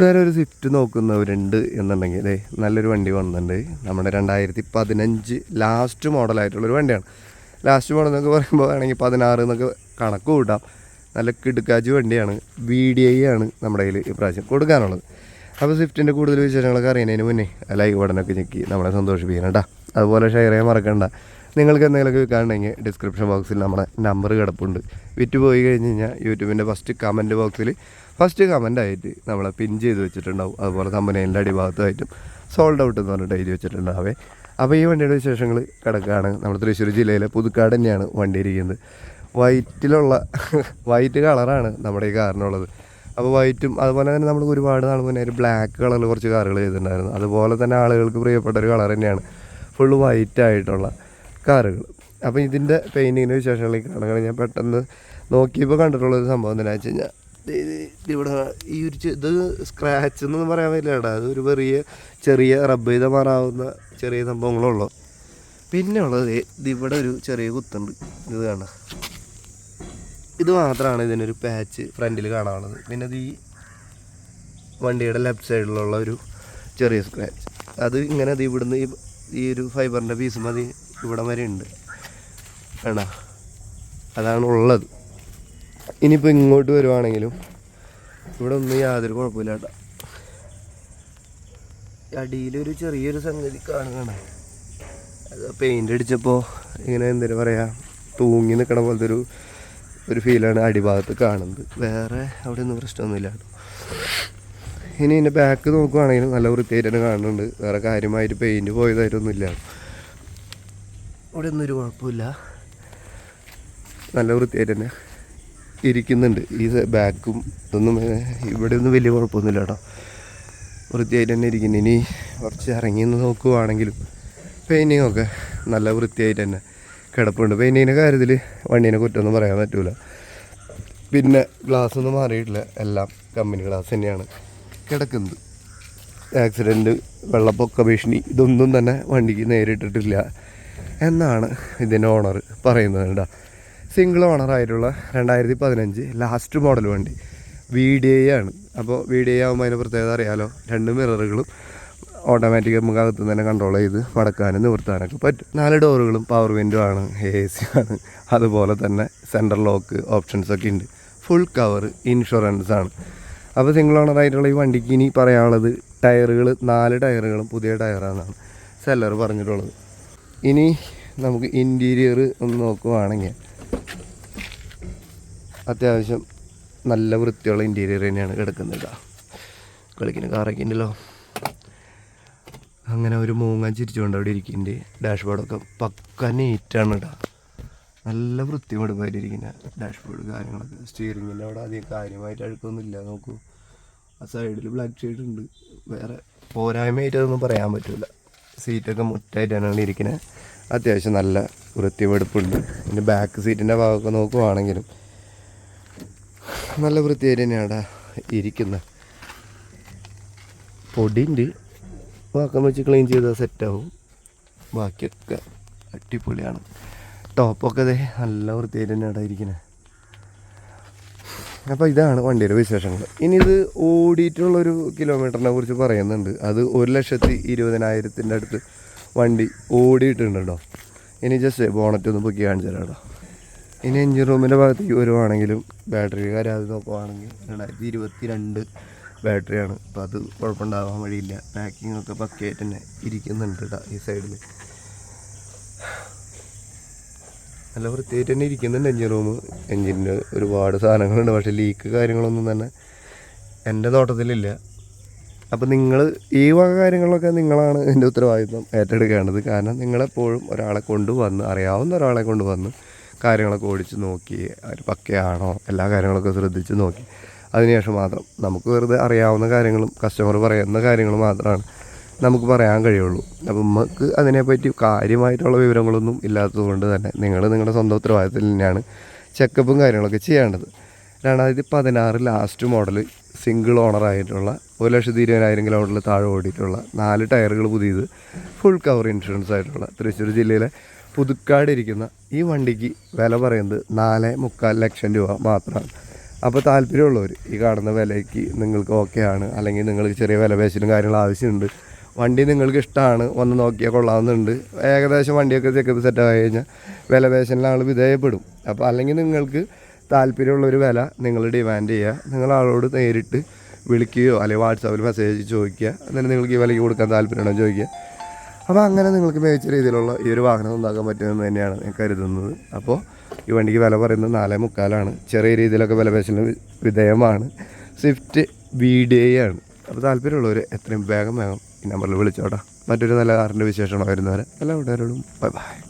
നേരെ ഒരു സ്വിഫ്റ്റ് നോക്കുന്നവരുണ്ട് എന്നുണ്ടെങ്കിൽ നല്ലൊരു വണ്ടി വന്നിട്ടുണ്ട്. നമ്മുടെ രണ്ടായിരത്തി പതിനഞ്ച് ലാസ്റ്റ് മോഡലായിട്ടുള്ളൊരു വണ്ടിയാണ്. ലാസ്റ്റ് മോഡൽ എന്നൊക്കെ പറയുമ്പോൾ വേണമെങ്കിൽ പതിനാറ് എന്നൊക്കെ കണക്ക് കൂട്ടാം. നല്ല കിടുക്കാജ് വണ്ടിയാണ്. വി ഡി ഐ ആണ് നമ്മുടെ കയ്യിൽ ഇപ്രാവശ്യം കൊടുക്കാനുള്ളത്. അപ്പോൾ സ്വിഫ്റ്റിന്റെ കൂടുതൽ വിശേഷങ്ങളൊക്കെ അറിയുന്നതിന് മുന്നേ ലൈവ് ബട്ടനൊക്കെ ഞെക്കി നമ്മളെ സന്തോഷിപ്പിക്കണം കേട്ടോ അതുപോലെ ഷെയർ ചെയ്യാൻ മറക്കണ്ട. നിങ്ങൾക്ക് എന്തെങ്കിലുമൊക്കെ വിൽക്കാനുണ്ടെങ്കിൽ ഡിസ്ക്രിപ്ഷൻ ബോക്സിൽ നമ്മുടെ നമ്പർ കിടപ്പുണ്ട്. വിറ്റ് പോയി കഴിഞ്ഞ് കഴിഞ്ഞാൽ യൂട്യൂബിന്റെ ഫസ്റ്റ് കമന്റ് ബോക്സിൽ ഫസ്റ്റ് കമന്റ് ആയിട്ട് നമ്മളെ പിൻ ചെയ്ത് വെച്ചിട്ടുണ്ടാവും. അതുപോലെ കമ്പനീന്റെ അടിഭാഗത്തായിട്ടും സോൾഡ് ഔട്ട് എന്ന് പറഞ്ഞിട്ട് എഴുതി വെച്ചിട്ടുണ്ടാവേ. അപ്പോൾ ഈ വണ്ടിയുടെ വിശേഷങ്ങൾ കിടക്കുകയാണ്. നമ്മുടെ തൃശ്ശൂർ ജില്ലയിലെ പുതുക്കാട് തന്നെയാണ് വണ്ടി ഇരിക്കുന്നത്. വൈറ്റിലുള്ള വൈറ്റ് കളറാണ് നമ്മുടെ ഈ കാറിനുള്ളത് അപ്പോൾ വൈറ്റും അതുപോലെ തന്നെ നമ്മൾ ഒരുപാട് നാൾ മുന്നേ ഒരു ബ്ലാക്ക് കളറിൽ കുറച്ച് കാറുകൾ ചെയ്തിട്ടുണ്ടായിരുന്നു. അതുപോലെ തന്നെ ആളുകൾക്ക് പ്രിയപ്പെട്ട ഒരു കളർ തന്നെയാണ്. ഫുള്ള് വൈറ്റ് ആയിട്ടുള്ള കാറുകൾ. അപ്പോൾ ഇതിന്റെ പെയിന്റിങ്ങിന് വിശേഷങ്ങളിലേക്ക് കാണുകയാണ് ഞാൻ പെട്ടെന്ന് നോക്കിയപ്പോൾ കണ്ടിട്ടുള്ള ഒരു സംഭവം എന്താണെന്ന് വെച്ച് കഴിഞ്ഞാൽ ഇവിടെ ഈ ഒരു ഇത് സ്ക്രാച്ച് എന്നൊന്നും പറയാൻ പറ്റില്ല അത് ഒരു ചെറിയ ചെറിയ റബ്ബ് ചെയ്ത മാറാവുന്ന ചെറിയ സംഭവങ്ങളുള്ളൂ. പിന്നെ ഉള്ളത് ഇവിടെ ഒരു ചെറിയ കുത്തുണ്ട്. ഇത് കാണാം. ഇത് മാത്രമാണ് ഇതിനൊരു പാച്ച് ഫ്രണ്ടിൽ കാണാനുള്ളത്. പിന്നെ ഇത് ഈ വണ്ടിയുടെ ലെഫ്റ്റ് സൈഡിലുള്ള ഒരു ചെറിയ സ്ക്രാച്ച് അത് ഇങ്ങനെ അത് ഇവിടുന്ന് ഈ ഒരു ഫൈബറിന്റെ പീസ് മതി. ഇവിടെ വരെ ഉണ്ട്. വേണ്ട അതാണ് ഉള്ളത് ഇനിയിപ്പോൾ ഇങ്ങോട്ട് വരുവാണെങ്കിലും ഇവിടെ ഒന്നും യാതൊരു കുഴപ്പമില്ല കേട്ടോ. അടിയിലൊരു ചെറിയൊരു സംഗതി കാണുകയാണ്. അത് പെയിന്റ് അടിച്ചപ്പോൾ ഇങ്ങനെ എന്തിനു പറയുക തൂങ്ങി നിൽക്കണ പോലത്തെ ഒരു ഒരു ഫീലാണ് അടിഭാഗത്ത് കാണുന്നത്. വേറെ അവിടെ ഒന്നും പ്രശ്നമൊന്നുമില്ല ഇനി ഇതിന്റെ ബാക്ക് നോക്കുവാണെങ്കിലും നല്ല വൃത്തിയായിട്ട് തന്നെ കാണുന്നുണ്ട്. വേറെ കാര്യമായിട്ട് പെയിന്റ് പോയതായിട്ടൊന്നുമില്ല. ഇവിടെ ഒന്നും ഒരു കുഴപ്പമില്ല. നല്ല വൃത്തിയായിട്ട് തന്നെ ഇരിക്കുന്നുണ്ട്. ഈ ബാക്കും ഇതൊന്നും ഇവിടെ ഒന്നും വലിയ കുഴപ്പമൊന്നുമില്ല കേട്ടോ. വൃത്തിയായിട്ട് തന്നെ ഇരിക്കുന്നു. ഇനി കുറച്ച് ഇറങ്ങി നിന്ന് നോക്കുവാണെങ്കിലും പെയിന്റിങ് ഒക്കെ നല്ല വൃത്തിയായിട്ട് തന്നെ കിടപ്പുണ്ട്. പെയിന്റിങ്ങിന്റെ കാര്യത്തിൽ വണ്ടീനെ കുറ്റമൊന്നും പറയാൻ പറ്റൂല. പിന്നെ ഗ്ലാസ് ഒന്നും മാറിയിട്ടില്ല. എല്ലാം കമ്പനി ഗ്ലാസ് തന്നെയാണ് കിടക്കുന്നത്. ആക്സിഡന്റ് വെള്ളപ്പൊക്ക ഭീഷണി ഇതൊന്നും തന്നെ വണ്ടിക്ക് നേരിട്ടിട്ടില്ല. എന്നാണ് ഇതിന്റെ ഓണർ പറയുന്നത് കേട്ടോ. സിംഗിൾ ഓണറായിട്ടുള്ള രണ്ടായിരത്തി പതിനഞ്ച് ലാസ്റ്റ് മോഡൽ വണ്ടി. വി ഡി ഐ ആണ്. അപ്പോൾ വി ഡി ഐ ആകുമ്പോൾ അതിന്റെ പ്രത്യേകത അറിയാമല്ലോ രണ്ട് മിററുകളും ഓട്ടോമാറ്റിക് നമുക്ക് തന്നെ കൺട്രോൾ ചെയ്ത് മടക്കാനും നിവർത്താനൊക്കെ പറ്റും. നാല് ഡോറുകളും പവർ വിൻഡോ ആണ് എ സി ആണ്. അതുപോലെ തന്നെ സെൻട്രൽ ലോക്ക് ഓപ്ഷൻസ് ഒക്കെ ഉണ്ട്. ഫുൾ കവർ ഇൻഷുറൻസ് ആണ്. അപ്പോൾ സിംഗിൾ ഓണർ ആയിട്ടുള്ള ഈ വണ്ടിക്ക് ഇനി പറയാനുള്ളത് ടയറുകൾ നാല് ടയറുകളും പുതിയ ടയറാണെന്നാണ് സെല്ലർ പറഞ്ഞിട്ടുള്ളത്. ഇനി നമുക്ക് ഇന്റീരിയർ ഒന്ന് നോക്കുവാണെങ്കിൽ അത്യാവശ്യം നല്ല വൃത്തിയുള്ള ഇന്റീരിയർ തന്നെയാണ് കിടക്കുന്നത് കളിക്കുന്ന കാറൊക്കെ ഉണ്ടല്ലോ. അങ്ങനെ ഒരു മൂങ്ങാൻ ചിരിച്ചുകൊണ്ട് അവിടെ ഇരിക്കുന്നുണ്ട്. ഡാഷ്ബോർഡൊക്കെ പക്ക നീറ്റാണ് കേട്ടോ നല്ല വൃത്തിമെടുപ്പായിട്ടിരിക്കുന്ന ഡാഷ്ബോർഡ് കാര്യങ്ങളൊക്കെ. സ്റ്റിയറിങ്ങിന്റെ അവിടെ അധികം കാര്യമായിട്ട് അഴുക്കൊന്നുമില്ല. നോക്കൂ. ആ സൈഡിൽ ബ്ലാക്ക് ഷെയ്ഡ് ഉണ്ട്. വേറെ പോരായ്മയായിട്ട് അതൊന്നും പറയാൻ പറ്റില്ല സീറ്റൊക്കെ മുറ്റായിട്ടാണ് ഇരിക്കുന്നത് അത്യാവശ്യം നല്ല വൃത്തിവെടുപ്പുണ്ട്. പിന്നെ ബാക്ക് സീറ്റിന്റെ ഭാഗമൊക്കെ നോക്കുവാണെങ്കിലും നല്ല വൃത്തിയായിട്ട് തന്നെയാണ് ഇരിക്കുന്നത്. പൊടിയുണ്ട്. വാക്കം വെച്ച് ക്ലീൻ ചെയ്താൽ സെറ്റാവും ബാക്കിയൊക്കെ അടിപൊളിയാണ്. ടോപ്പൊക്കെ അതെ നല്ല വൃത്തിയായിട്ട് തന്നെയാണ് ഇരിക്കുന്നത് അപ്പോൾ ഇതാണ് വണ്ടിയുടെ വിശേഷങ്ങൾ. ഇനി ഇത് ഓടിയിട്ടുള്ളൊരു കിലോമീറ്ററിനെ കുറിച്ച് പറയുന്നുണ്ട്. അത് ഒരു ലക്ഷത്തി ഇരുപതിനായിരത്തിന്റെ അടുത്ത് വണ്ടി ഓടിയിട്ടുണ്ടോ ഇനി ജസ്റ്റ് ബോണറ്റ് ഒന്ന് പൊക്കി കാണിച്ചു തരാം കേട്ടോ ഇനി എഞ്ചിൻ റൂമിന്റെ ഭാഗത്തേക്ക് വരുവാണെങ്കിലും ബാറ്ററി കാര്യം അത് നോക്കുവാണെങ്കിൽ രണ്ടായിരത്തി ഇരുപത്തി രണ്ട് ബാറ്ററിയാണ് അപ്പോൾ അത് കുഴപ്പമുണ്ടാവാൻ വഴിയില്ല. പാക്കിംഗ് ഒക്കെ പക്കയായിട്ട് തന്നെ ഇരിക്കുന്നുണ്ട് കേട്ടോ ഈ സൈഡിൽ നല്ല വൃത്തിയായിട്ട് തന്നെ ഇരിക്കുന്നുണ്ട് എഞ്ചിൻ റൂം എഞ്ചിന്റെ ഒരുപാട് സാധനങ്ങളുണ്ട്. പക്ഷേ ലീക്ക് കാര്യങ്ങളൊന്നും തന്നെ എന്റെ തോട്ടത്തിലില്ല. അപ്പോൾ നിങ്ങൾ ഈ വക കാര്യങ്ങളൊക്കെ നിങ്ങളാണ് എന്റെ ഉത്തരവാദിത്വം ഏറ്റെടുക്കേണ്ടത്. കാരണം നിങ്ങളെപ്പോഴും ഒരാളെ കൊണ്ടുവന്ന് അറിയാവുന്ന ഒരാളെ കൊണ്ടുവന്ന് കാര്യങ്ങളൊക്കെ ഓടിച്ച് നോക്കി അവർ പക്കയാണോ എല്ലാ കാര്യങ്ങളൊക്കെ ശ്രദ്ധിച്ച് നോക്കി. അതിനുശേഷം മാത്രം നമുക്ക് വെറുതെ അറിയാവുന്ന കാര്യങ്ങളും കസ്റ്റമർ പറയുന്ന കാര്യങ്ങളും മാത്രമാണ്. നമുക്ക് പറയാൻ കഴിയുള്ളൂ. അപ്പം നമുക്ക് അതിനെപ്പറ്റി കാര്യമായിട്ടുള്ള വിവരങ്ങളൊന്നും ഇല്ലാത്തതുകൊണ്ട് തന്നെ നിങ്ങൾ നിങ്ങളുടെ സ്വന്തം ഉത്തരവാദിത്തത്തിൽ തന്നെയാണ് ചെക്കപ്പും കാര്യങ്ങളൊക്കെ ചെയ്യേണ്ടത്. രണ്ടായിരത്തി പതിനാറ് ലാസ്റ്റ് മോഡൽ സിംഗിൾ ഓണറായിട്ടുള്ള ഒരു ലക്ഷത്തി ഇരുപതിനായിരം കിലോമീറ്ററിൽ താഴെ ഓടിയിട്ടുള്ള നാല് ടയറുകൾ പുതിയത് ഫുൾ കവർ ഇൻഷുറൻസ് ആയിട്ടുള്ള തൃശ്ശൂർ ജില്ലയിലെ പുതുക്കാടിരിക്കുന്ന ഈ വണ്ടിക്ക് വില പറയുന്നത് നാല് മുക്കാൽ ലക്ഷം രൂപ മാത്രമാണ്. അപ്പോൾ താല്പര്യമുള്ളവർ ഈ കാണുന്ന വിലയ്ക്ക് നിങ്ങൾക്ക് ഓക്കെ ആണ്. അല്ലെങ്കിൽ നിങ്ങൾക്ക് ചെറിയ വില പേശലും കാര്യങ്ങളും ആവശ്യമുണ്ട്. വണ്ടി നിങ്ങൾക്ക് ഇഷ്ടമാണ് വന്ന് നോക്കിയാൽ കൊള്ളാവുന്നുണ്ട്. ഏകദേശം വണ്ടിയൊക്കെ ചെക്കപ്പ് സെറ്റ് ആയി കഴിഞ്ഞാൽ വില പേശലിന് ആൾ വിധേയപ്പെടും. അപ്പോൾ അല്ലെങ്കിൽ നിങ്ങൾക്ക് താല്പര്യമുള്ളൊരു വില നിങ്ങൾ ഡിമാൻഡ് ചെയ്യുക നിങ്ങൾ ആളോട് നേരിട്ട് വിളിക്കുകയോ അല്ലെങ്കിൽ വാട്സാപ്പിൽ മെസ്സേജ് ചോദിക്കുക. എന്നിട്ട് നിങ്ങൾക്ക് ഈ വിലയ്ക്ക് കൊടുക്കാൻ താല്പര്യമുണ്ടോ ചോദിക്കുക. അപ്പോൾ അങ്ങനെ നിങ്ങൾക്ക് മികച്ച രീതിയിലുള്ള ഈ ഒരു വാഹനം ഉണ്ടാക്കാൻ പറ്റുമെന്ന് തന്നെയാണ് ഞാൻ കരുതുന്നത്. അപ്പോൾ ഈ വണ്ടിക്ക് വില പറയുന്നത് നാലേ മുക്കാലാണ്. ചെറിയ രീതിയിലൊക്കെ വില പേശലിന് വിധേയമാണ്. സ്വിഫ്റ്റ് വി ഡി ആണ്. അപ്പോൾ താല്പര്യമുള്ളവർ എത്രയും വേഗം വേഗം ഈ നമ്പറിൽ വിളിച്ചോട്ടാ. മറ്റൊരു നല്ല കാറിന്റെ വിശേഷമാണ് വരുന്നവരെ എല്ലാ കൂട്ടുകാരോടും ബൈ ബൈ.